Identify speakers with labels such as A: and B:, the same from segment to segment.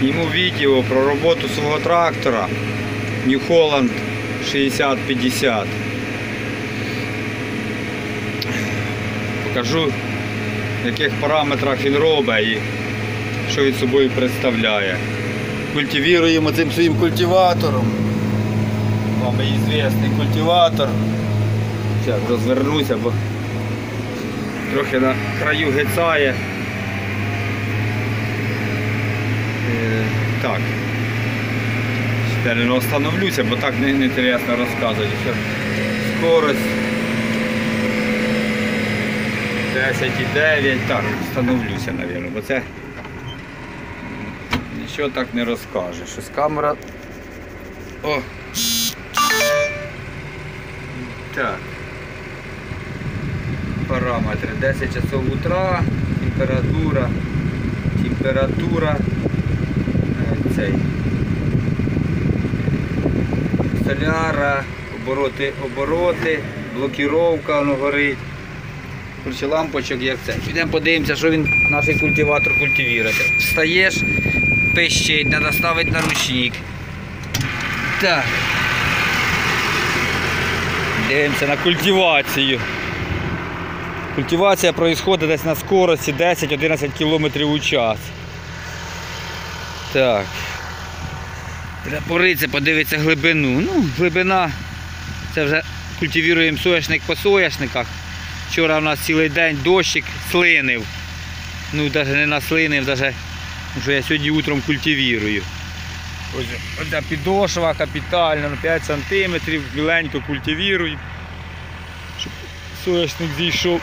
A: Зніму відео про роботу свого трактора New Holland 6050. Покажу, в яких параметрах він робить і що він собою представляє. Культивіруємо цим своїм культиватором. Вам звісний культиватор. Зараз розвернуся, бо трохи на краю гицає. Е, Так. Ще остановлюся, бо так не, інтересно розказувати. Скорость 10,9. Так, встановлюся, мабуть, бо це нічого так не розкаже. Щось камера. О! Так. Параметри 10 часов утра, температура, температура, е, цей, соляра, обороти, обороти, блокіровка воно горить. Короче, лампочок як це. Підемо подивимося, що він наш культиватор культивірує. Встаєш, пищить, треба ставити на ручник. Так. Дивимося на культивацію. Культивація происходит десь на скорості 10-11 км у час. Так. Треба поритися, подивитися глибину. Ну, глибина. Це вже культивіруємо соняшник по соняшниках. Вчора в нас цілий день дощик слинив. Ну, навіть не наслинив, навіть, що я сьогодні утром культивірую. Ось оця підошва капітальна на 5 см, біленько культивірую. Щоб соняшник зійшов,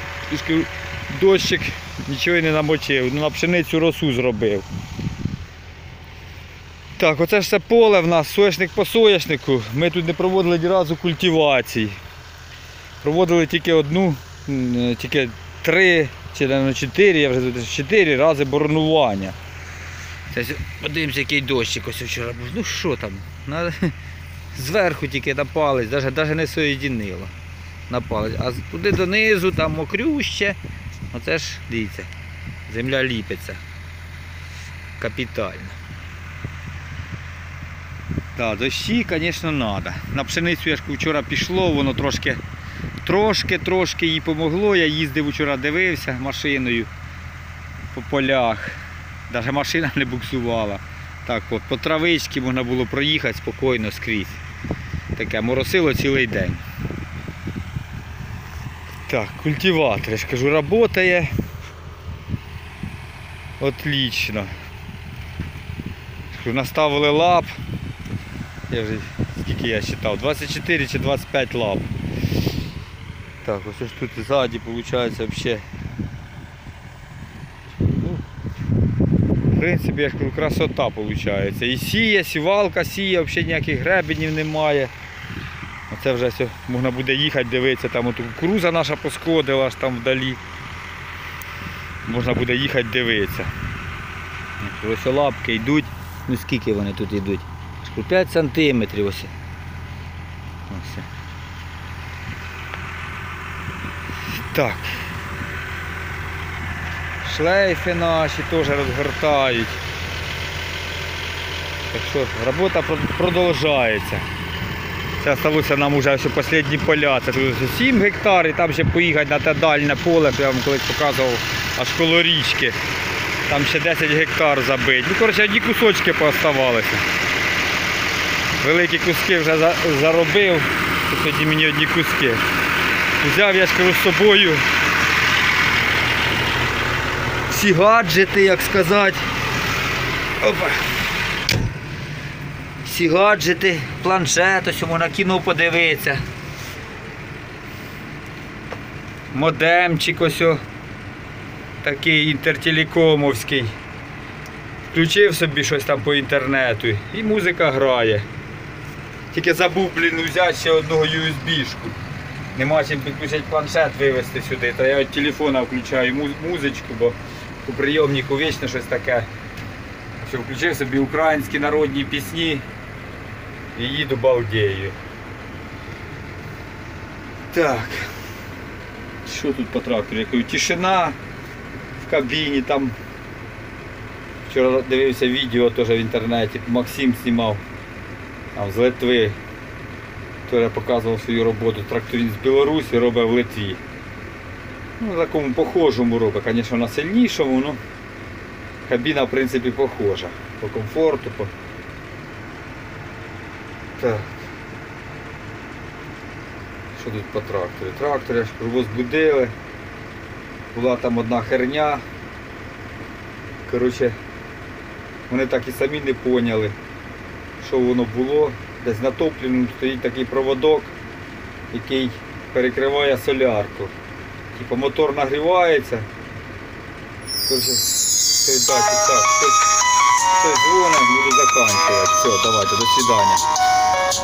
A: дощик нічого не намочив. Ну, на пшеницю росу зробив. Так, оце ж все поле в нас, соняшник по соняшнику. Ми тут не проводили ні разу культивацій. Проводили тільки одну, е, тільки три чи навіть чотири, я вже чотири рази боронування. Подивимося, який дощик ось вчора був. Ну що там? Зверху тільки напалець, навіть, навіть не соєдінило. На. А туди донизу, там мокрюще. Оце ж, дивіться, земля ліпиться. Капітально. Так, дощі, звісно, треба. На пшеницю я ж вчора пішло, воно трошки, трошки, трошки їй помогло. Я їздив вчора, дивився машиною по полях. Навіть машина не буксувала. Так от, по травичці можна було проїхати спокійно скрізь. Таке моросило цілий день. Так, культиватор, я ж кажу, працює. Отлично. Наставили лап. Я вже скільки я вважав, 24 чи 25 лап. Так, ось тут ззаді виходить взагалі. Ну, в принципі, я ж кажу, красота виходить. І сіє, сівалка сіє, взагалі ніяких гребенів немає. Оце вже все, можна буде їхати, дивитися, там от кукуруза наша посходила аж там вдалі. Можна буде їхати дивитися. Ось лапки йдуть. Ну скільки вони тут йдуть? 5 сантиметрів ось. ось. Так. Шлейфи наші теж розгортають. Так що робота продовжується. Це залишилося нам вже останні поля. Це тут 7 гектар і там ще поїхати на те дальне поле, що я вам колись показував, аж коло річки. Там ще 10 гектар забить. Ну, коротше, одні кусочки пооставалися. Великі куски вже заробив, то тоді мені одні куски. Взяв, я ж кажу, з собою всі гаджети, як сказати. Опа. Всі гаджети, планшет, ось можна кіно подивитися. Модемчик ось такий інтертелекомовський. Включив собі щось там по інтернету і музика грає. Тільки забув, блін, взяти ще одного USB-шку. Нема чим підключити планшет вивезти сюди, то я від телефона включаю музичку, бо у прийомнику вічно щось таке. Що включив собі українські народні пісні і їду балдею. Так. Що тут по трактору? Я кажу, тишина в кабіні, там Вчора дивився відео теж в інтернеті, Максим знімав там, з Литви. Теж показував свою роботу. Тракторист з Білорусі робить в Литві. Ну, такому похожому робить, звісно, на сильнішому, ну кабіна в принципі похожа. По комфорту, по. Так. Що тут по тракторі? Трактор, я ж кажу, возбудили. Була там одна херня. Коротше, вони так і самі не поняли, що воно було. Десь натопленим стоїть такий проводок, який перекриває солярку. Типу мотор нагрівається. Хтось дзвонить, буду закінчувати. Все, давайте, до свидання.